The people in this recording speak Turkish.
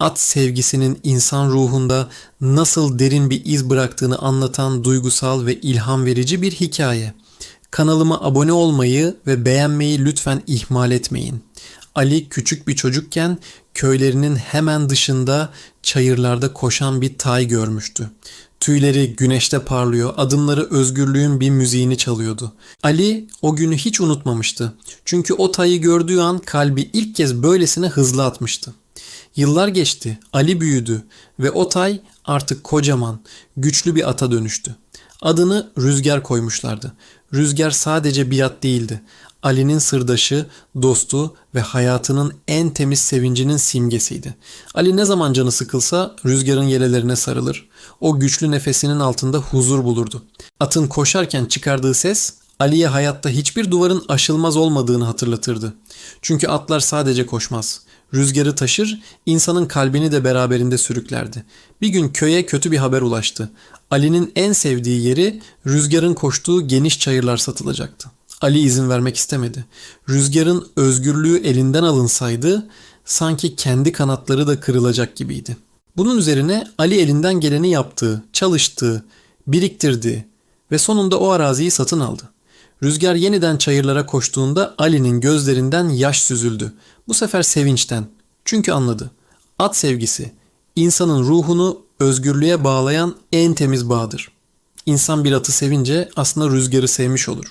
at sevgisinin insan ruhunda nasıl derin bir iz bıraktığını anlatan duygusal ve ilham verici bir hikaye. Kanalıma abone olmayı ve beğenmeyi lütfen ihmal etmeyin. Ali küçük bir çocukken köylerinin hemen dışında çayırlarda koşan bir tay görmüştü. Tüyleri güneşte parlıyor, adımları özgürlüğün bir müziğini çalıyordu. Ali o günü hiç unutmamıştı. Çünkü o tayı gördüğü an kalbi ilk kez böylesine hızlı atmıştı. Yıllar geçti, Ali büyüdü ve o tay artık kocaman, güçlü bir ata dönüştü. Adını Rüzgar koymuşlardı. Rüzgar sadece bir at değildi. Ali'nin sırdaşı, dostu ve hayatının en temiz sevincinin simgesiydi. Ali ne zaman canı sıkılsa rüzgarın yelelerine sarılır. O güçlü nefesinin altında huzur bulurdu. Atın koşarken çıkardığı ses Ali'ye hayatta hiçbir duvarın aşılmaz olmadığını hatırlatırdı. Çünkü atlar sadece koşmaz. Rüzgarı taşır, insanın kalbini de beraberinde sürüklerdi. Bir gün köye kötü bir haber ulaştı. Ali'nin en sevdiği yeri rüzgarın koştuğu geniş çayırlar satılacaktı. Ali izin vermek istemedi. Rüzgarın özgürlüğü elinden alınsaydı sanki kendi kanatları da kırılacak gibiydi. Bunun üzerine Ali elinden geleni yaptı, çalıştı, biriktirdi ve sonunda o araziyi satın aldı. Rüzgar yeniden çayırlara koştuğunda Ali'nin gözlerinden yaş süzüldü. Bu sefer sevinçten. Çünkü anladı. At sevgisi insanın ruhunu özgürlüğe bağlayan en temiz bağdır. İnsan bir atı sevince aslında rüzgarı sevmiş olur.